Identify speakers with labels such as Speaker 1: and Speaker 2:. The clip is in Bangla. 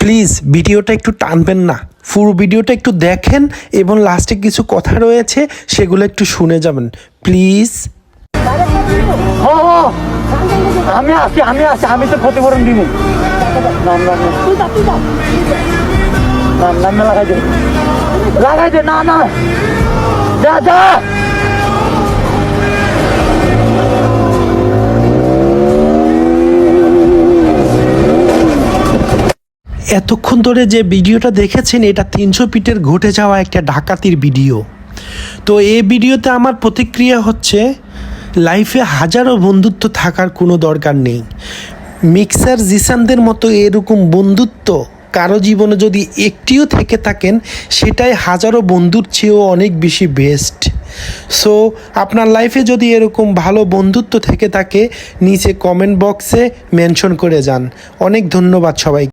Speaker 1: প্লিজ ভিডিওটা একটু টানবেন না। পুরো ভিডিওটা একটু দেখেন এবং লাস্টে কিছু কথা রয়েছে সেগুলো একটু শুনে যাবেন। প্লিজ।
Speaker 2: আমি আছি আমি আছি, আমি তো ক্ষতিপূরণ দিব। লাগাই দে। লাগাই দে, না না। যা যা।
Speaker 1: এতক্ষণ ধরে যে ভিডিওটা দেখেছেন, এটা তিনশো পিটের ঘটে যাওয়া একটা ডাকাতির ভিডিও। তো এই ভিডিওতে আমার প্রতিক্রিয়া হচ্ছে লাইফে হাজারো বন্ধুত্ব থাকার কোনো দরকার নেই। মিক্সার জিসানদের মতো এরকম বন্ধুত্ব কারও জীবনে যদি একটিও থেকে থাকেন, সেটাই হাজারো বন্ধুর চেয়েও অনেক বেশি বেস্ট সো আপনার লাইফে যদি এরকম ভালো বন্ধুত্ব থেকে থাকে, নিচে কমেন্ট বক্সে মেনশন করে যান। অনেক ধন্যবাদ সবাই